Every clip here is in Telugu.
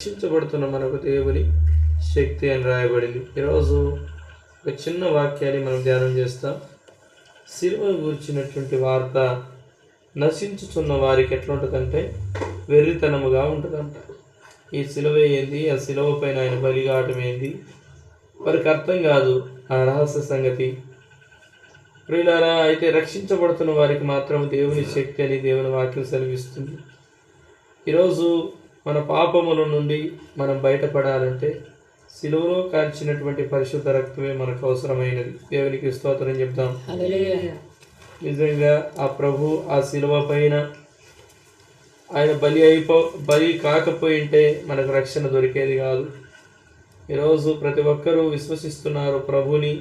రక్షించబడుతున్న మనకు దేవుని శక్తి అని రాయబడింది. ఈరోజు ఒక చిన్న వాక్యాన్ని మనం ధ్యానం చేస్తాం. సిలువ గురించినటువంటి వార్త నశించుచున్న వారికి ఎట్లా ఉంటుందంటే వెర్రితనముగా ఉంటుందంట. ఈ సిలువ ఏంది? ఆ సిలువ పైన ఆయన బలిగాటం ఏంది? వారికి అర్థం కాదు ఆ రహస్య సంగతి. ప్రియులారా అయితే రక్షించబడుతున్న వారికి మాత్రం దేవుని శక్తి అని దేవుని వాక్యం సెలవిస్తుంది. ఈరోజు మన పాపముల నుండి మనం బయటపడాలంటే సిలువలో కాల్చినటువంటి పరిశుద్ధ రక్తమే మనకు అవసరమైనది. దేవునికి స్తోత్రం చెప్తాం నిజంగా ఆ ప్రభు ఆ సిలువ పైన ఆయన బలి అయిపో బలి కాకపోయింటే మనకు రక్షణ దొరికేది కాదు. ఈరోజు ప్రతి ఒక్కరూ విశ్వసిస్తున్నారు ప్రభుని.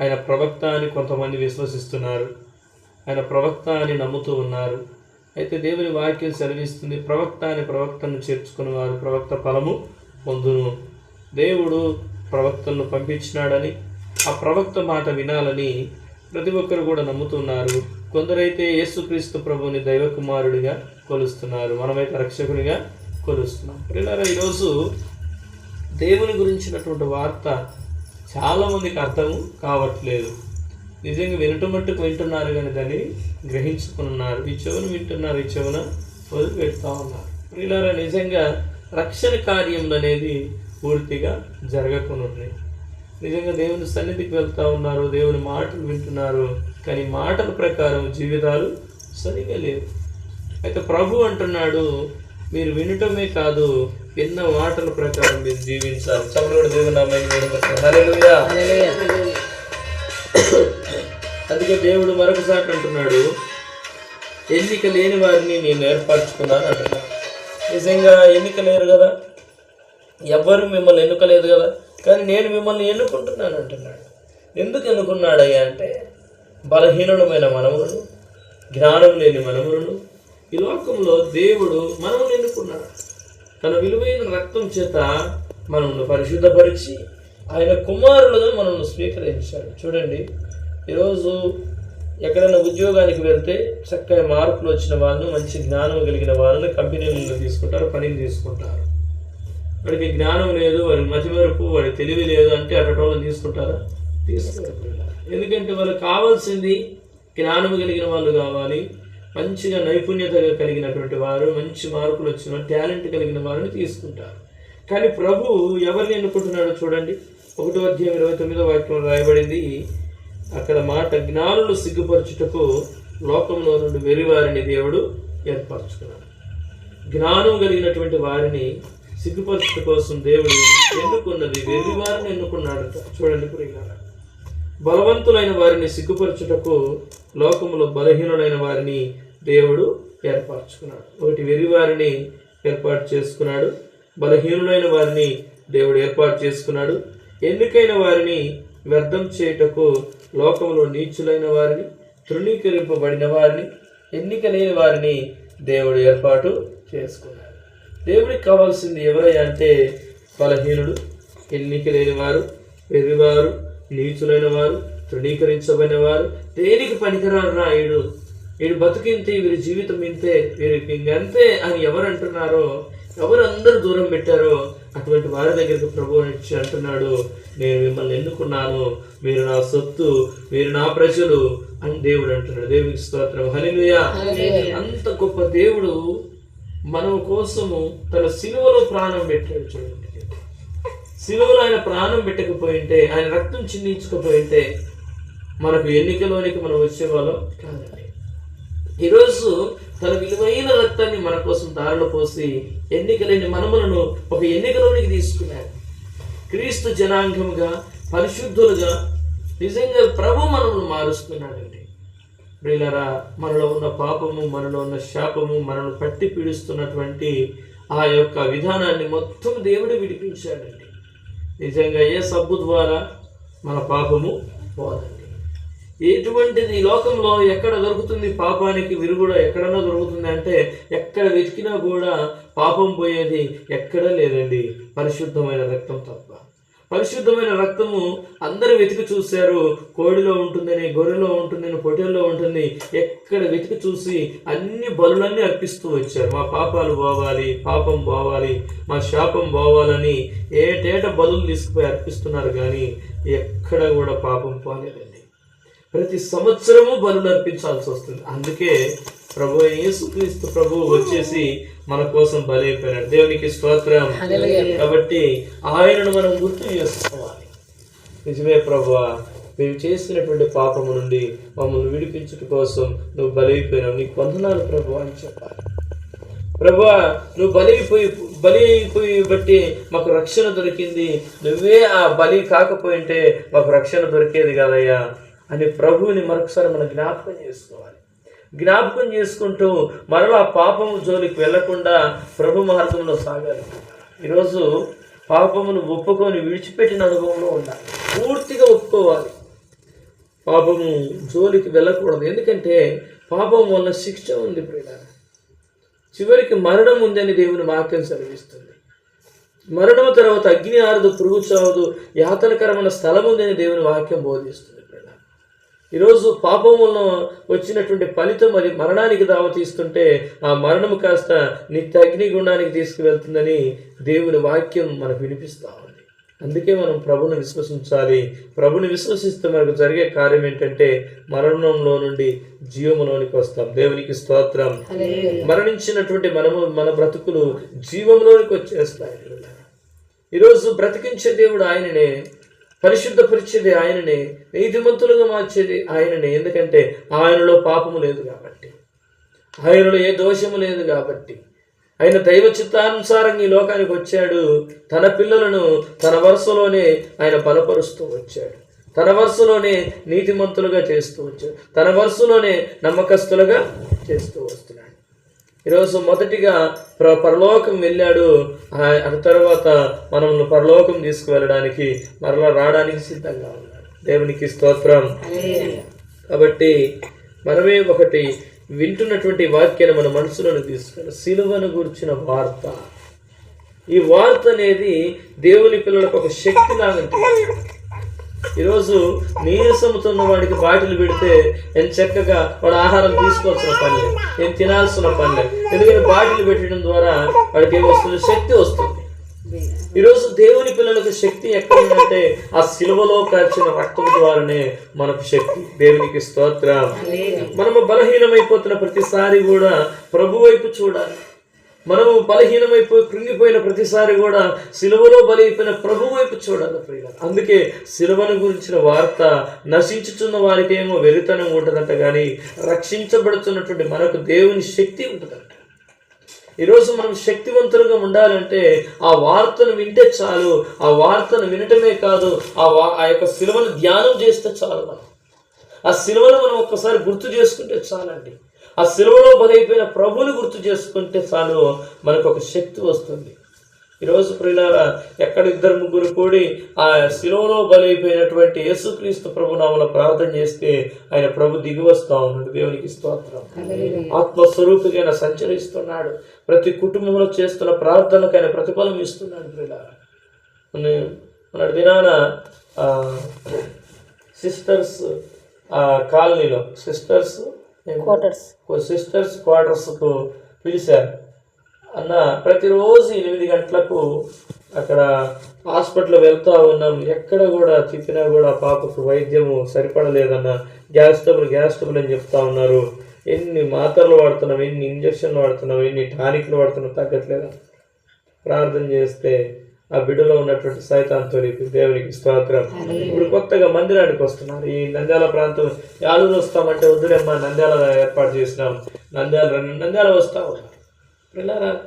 ఆయన ప్రవక్త అని కొంతమంది విశ్వసిస్తున్నారు. ఆయన ప్రవక్త అని నమ్ముతూ ఉన్నారు. అయితే దేవుని వాక్యం సెలవిస్తుంది. ప్రవక్త అనే ప్రవక్తను చేర్చుకుని వారు ప్రవక్త ఫలము పొందును. దేవుడు ప్రవక్తలను పంపించినాడని ఆ ప్రవక్త మాట వినాలని ప్రతి ఒక్కరు కూడా నమ్ముతున్నారు. కొందరైతే యేసుక్రీస్తు ప్రభుని దైవ కుమారుడిగా కొలుస్తున్నారు. మనమైతే రక్షకునిగా కొలుస్తున్నాం. పిల్లల ఈరోజు దేవుని గురించినటువంటి వార్త చాలామందికి అర్థం కావట్లేదు. నిజంగా వినటం మట్టుకు వింటున్నారు కానీ దాన్ని గ్రహించుకున్నారు. ఈ చెవును వింటున్నారు ఈ చెవున వదిలిపెడతా ఉన్నారు. ప్రియులారా నిజంగా రక్షణ కార్యములు అనేది పూర్తిగా జరగకుండా నిజంగా దేవుని సన్నిధికి వెళ్తా ఉన్నారు దేవుని మాటలు వింటున్నారు కానీ మాటల ప్రకారం జీవితాలు సరిగా లేవు. అయితే ప్రభు అంటున్నాడు మీరు వినటమే కాదు విన్న మాటల ప్రకారం మీరు జీవించాలి. చమరుడు దేవుని అమ్మాయి అందుకే దేవుడు మరొకసారి అంటున్నాడు ఎన్నిక లేని వారిని నేను ఏర్పరచుకున్నాను అంటున్నాను నిజంగా ఎన్నిక లేరు కదా? ఎవ్వరు మిమ్మల్ని ఎన్నుకలేదు కదా? కానీ నేను మిమ్మల్ని ఎన్నుకుంటున్నాను అంటున్నాడు. ఎందుకు ఎన్నుకున్నాడయ్యా అంటే బలహీనులమైన మనములను జ్ఞానం లేని మనములను ఈ లోకంలో దేవుడు మనం ఎన్నుకున్నాడు. తన విలువైన రక్తం చేత మనల్ని పరిశుద్ధపరిచి ఆయన కుమారులుగా మనల్ని స్వీకరించాడు చూడండి ఈరోజు ఎక్కడైనా ఉద్యోగానికి వెళ్తే చక్కగా మార్పులు వచ్చిన వాళ్ళను మంచి జ్ఞానం కలిగిన వాళ్ళని కంపెనీలలో తీసుకుంటారు పనికి తీసుకుంటారు. వాడికి జ్ఞానం లేదు వాడి మధ్య వరకు వాడి తెలివి లేదు అంటే అటువంటి వాళ్ళని తీసుకుంటారా? తీసుకుంటారు ఎందుకంటే వాళ్ళకి కావాల్సింది జ్ఞానం కలిగిన వాళ్ళు కావాలి మంచిగా నైపుణ్యత కలిగినటువంటి వారు మంచి మార్కులు వచ్చిన టాలెంట్ కలిగిన వారిని తీసుకుంటారు. కానీ ప్రభు ఎవరిని ఎన్నుకుంటున్నాడో చూడండి. ఒకటో అధ్యాయం ఇరవై తొమ్మిదో వాక్యం రాయబడింది అక్కడ మాట జ్ఞానులు సిగ్గుపరచుటకు లోకంలో నుండి వెలివారిని దేవుడు ఏర్పరచుకున్నాడు. జ్ఞానం కలిగినటువంటి వారిని సిగ్గుపరచుట కోసం దేవుడు ఎన్నుకున్నది వెలివారిని ఎన్నుకున్నాడట. చూడండి ప్రియులారా బలవంతులైన వారిని సిగ్గుపరచుటకు లోకములో బలహీనులైన వారిని దేవుడు ఏర్పరచుకున్నాడు. ఒకటి వెర్రి ఏర్పాటు చేసుకున్నాడు బలహీనులైన వారిని దేవుడు ఏర్పాటు చేసుకున్నాడు ఎన్నికైన వారిని వ్యర్థం చేయుటకు లోకంలో నీచులైన వారిని తృణీకరింపబడిన వారిని ఎన్నిక లేని వారిని దేవుడు ఏర్పాటు చేసుకున్నాడు. దేవుడికి కావాల్సింది ఎవరయ్యా అంటే బలహీనుడు ఎన్నిక లేని వారు వెర్రివారు నీచులైన వారు తృణీకరించబడిన వారు. దేనికి పనికిరారు రా ఈడు? వీడు బతుకింతే వీరి జీవితం ఇంతే వీరికి ఇంకంతే అని ఎవరు అంటున్నారో ఎవరు దూరం పెట్టారో అటువంటి వారి దగ్గరికి ప్రభు వచ్చి అంటున్నాడు నేను మిమ్మల్ని ఎన్నుకున్నాను. మీరు నా సొత్తు మీరు నా ప్రజలు అని దేవుడు అంటున్నాడు. దేవునికి స్తోత్రం. హల్లెలూయా. అంత గొప్ప దేవుడు మన కోసము తన సిలువలో ప్రాణం పెట్టాడు చూడండి. సిలువలో ఆయన ప్రాణం పెట్టకపోయింటే ఆయన రక్తం చిందించకపోయింటే మనకు ఎన్నికలోనికి మనం వచ్చేవాళ్ళం కాదండి. ఈరోజు తన విలువైన రక్తాన్ని మన కోసం దారిలో పోసి ఎన్నికలేని మనములను ఒక ఎన్నికలోనికి తీసుకున్నాడు. క్రీస్తు జనాంగముగా పరిశుద్ధులుగా నిజంగా ప్రభు మనల్ని మారుస్తున్నాడండి. ప్రియులరా మనలో ఉన్న పాపము మనలో ఉన్న శాపము మనల్ని పట్టి పీడిస్తున్నటువంటి ఆ యొక్క విధానాన్ని మొత్తం దేవుడు విడిపించాడండి. నిజంగా ఏ సబ్బు ద్వారా మన పాపము పోదండి. ఎటువంటిది ఈ లోకంలో ఎక్కడ దొరుకుతుంది? పాపానికి విరుగుడ ఎక్కడన్నా దొరుకుతుంది అంటే ఎక్కడ వెతికినా కూడా పాపం పోయేది ఎక్కడా లేదండి. పరిశుద్ధమైన రక్తం తప్ప. పరిశుద్ధమైన రక్తము అందరూ వెతికి చూశారు. కోడిలో ఉంటుందని గొర్రెలో ఉంటుందని పొట్టెల్లో ఉంటుంది ఎక్కడ వెతికి చూసి అన్ని బలులన్నీ అర్పిస్తూ వచ్చారు. మా పాపాలు పోవాలి పాపం పోవాలి మా శాపం పోవాలని ఏటేట బలులు తీసుకుపోయి అర్పిస్తున్నారు కానీ ఎక్కడ కూడా పాపం పోలేదండి ప్రతి సంవత్సరము బలులు అర్పించాల్సి వస్తుంది. అందుకే ప్రభు యేసుక్రీస్తు ప్రభు వచ్చేసి మన కోసం బలైపోయినాడు. దేవునికి స్తోత్రం. కాబట్టి ఆయనను మనం గుర్తు చేసుకోవాలి. నిజమే ప్రభు మేము చేసినటువంటి పాపము నుండి మమ్మల్ని విడిపించుట కోసం నువ్వు బలైపోయినావు. నీకు వందనాలు ప్రభు అని చెప్పాలి. ప్రభా నువ్వు బలైపోయి బలి అయిపోయి బట్టి మాకు రక్షణ దొరికింది. నువ్వే ఆ బలి కాకపోయింటే మాకు రక్షణ దొరికేది కాదయ్యా. అని ప్రభువుని మరొకసారి మనం జ్ఞాపకం చేసుకోవాలి. జ్ఞాపకం చేసుకుంటూ మరలా పాపము జోలికి వెళ్ళకుండా ప్రభు మార్గంలో సాగాలి. ఈరోజు పాపమును ఒప్పుకొని విడిచిపెట్టిన అనుభవంలో ఉండాలి. పూర్తిగా ఒప్పుకోవాలి. పాపము జోలికి వెళ్ళకూడదు. ఎందుకంటే పాపం వల్ల శిక్ష ఉంది ప్రియుల చివరికి మరణం ఉందని దేవుని వాక్యం సెలవిస్తుంది. మరణం తర్వాత అగ్ని ఆరదు పురుగు చావదు యాతనకరమైన స్థలం ఉందని దేవుని వాక్యం బోధిస్తుంది. ఈరోజు పాపం వలన వచ్చినటువంటి ఫలితం అది మరణానికి దావతీస్తుంటే ఆ మరణం కాస్త నిత్య అగ్నిగుండానికి తీసుకువెళ్తుందని దేవుని వాక్యం మనకు వినిపిస్తా ఉంది. అందుకే మనం ప్రభుని విశ్వసించాలి. ప్రభుని విశ్వసిస్తే మనకు జరిగే కార్యం ఏంటంటే మరణంలో నుండి జీవములోనికి వస్తాం. దేవునికి స్తోత్రం. మరణించినటువంటి మనము మన బ్రతుకులు జీవంలోనికి వచ్చేస్తాయి. ఈరోజు బ్రతికించే దేవుడు ఆయననే. పరిశుద్ధపరిచేది ఆయననే నీతిమంతులుగా మార్చేది ఆయననే. ఎందుకంటే ఆయనలో పాపము లేదు కాబట్టి ఆయనలో ఏ దోషము లేదు కాబట్టి. ఆయన దైవ చిత్తానుసారంగా ఈ లోకానికి వచ్చాడు. తన పిల్లలను తన వరుసలోనే ఆయన బలపరుస్తూ వచ్చాడు. తన వరుసలోనే నీతిమంతులుగా చేస్తూ వచ్చాడు. తన వరుసలోనే నమ్మకస్తులుగా చేస్తూ వస్తున్నాడు. ఈరోజు మొదటిగా ప్ర పరలోకం వెళ్ళాడు. ఆ- తర్వాత మనల్ని పరలోకం తీసుకువెళ్ళడానికి మరలా రావడానికి సిద్ధంగా ఉన్నాడు. దేవునికి స్తోత్రం. కాబట్టి మనమే ఒకటి వింటున్నటువంటి వాక్యాన్ని మన మనసులోని తీసుకుని సిలువను గురించిన వార్త. ఈ వార్త అనేది దేవుని పిల్లలకు ఒక శక్తి లాగంటే ఈరోజు నీరసముతున్న వాడికి బాటిల్ పెడితే ఎంత చక్కగా వాడు ఆహారం తీసుకోవాల్సిన పని లేదు. నేను తినాల్సిన పని లేదు. ఎందుకంటే బాటిల్ పెట్టడం ద్వారా వాడికి ఏం వస్తుంది? శక్తి వస్తుంది. ఈరోజు దేవుని పిల్లలకు శక్తి ఎక్కడ ఉందంటే ఆ సిలువలో కాల్చిన రక్తం ద్వారానే మనకు శక్తి. దేవునికి స్తోత్రం. మనము బలహీనమైపోతున్న ప్రతిసారి కూడా ప్రభు వైపు చూడాలి. మనము బలహీనమైపోయి కృంగిపోయిన ప్రతిసారి కూడా సిలువలో బలైపోయిన ప్రభు వైపు చూడాలి ప్రియుల అందుకే సిలువను గురించిన వార్త నశించుచున్న వారికేమో ఏమో వెరితనం ఉంటుందంట కానీ రక్షించబడుతున్నటువంటి మనకు దేవుని శక్తి ఉంటుందంట. ఈరోజు మనం శక్తివంతులుగా ఉండాలంటే ఆ వార్తను వింటే చాలు ఆ వార్తను వినటమే కాదు ఆ వా ఆ యొక్క సిలువను ధ్యానం చేస్తే చాలు మనం. ఆ సిలువను మనం ఒక్కసారి గుర్తు చేసుకుంటే చాలండి. ఆ సిలువలో బలైపోయిన ప్రభువుని గుర్తు చేసుకుంటే చాలు మనకు ఒక శక్తి వస్తుంది. ఈరోజు ప్రియులారా ఎక్కడ ఇద్దరు ముగ్గురు కూడి ఆ శిలువలో బలైపోయినటువంటి యేసుక్రీస్తు ప్రభు నామల ప్రార్థన చేస్తే ఆయన ప్రభు దిగి వస్తా ఉన్నాడు. దేవునికి స్తోత్రం. ఆత్మస్వరూపికైన సంచరిస్తున్నాడు. ప్రతి కుటుంబంలో చేస్తున్న ప్రార్థనకు ఆయన ప్రతిఫలం ఇస్తున్నాడు ప్రియులారా. మన- మన దినాన సిస్టర్స్ కాలనీలో సిస్టర్స్ క్వార్టర్స్ సిస్టర్స్ క్వార్టర్స్కు పిలిచారు. అన్న ప్రతిరోజు ఎనిమిది గంటలకు అక్కడ హాస్పిటల్ వెళ్తా ఉన్నాం. ఎక్కడ కూడా తిప్పినా కూడా పాపకు వైద్యము సరిపడలేదన్న. గ్యాస్ ట్రబుల్ గ్యాస్ ట్రబుల్ అని చెప్తా ఉన్నారు. ఎన్ని మాత్రలు వాడుతున్నాం ఎన్ని ఇంజక్షన్లు వాడుతున్నాం ఎన్ని టానిక్లు వాడుతున్నాం తగ్గట్లేదా ప్రార్థన చేస్తే ఆ బిడ్డలో ఉన్నటువంటి సైతాంతో దేవునికి స్తోత్రం. ఇప్పుడు కొత్తగా మందిరానికి వస్తున్నారు. ఈ నంద్యాల ప్రాంతం యాలూరు వస్తామంటే వద్దులేమ్మా నంద్యాల ఏర్పాటు చేసినాం. నంద్యాల. నంద్యాల వస్తా ఉన్నారు. పిల్లరా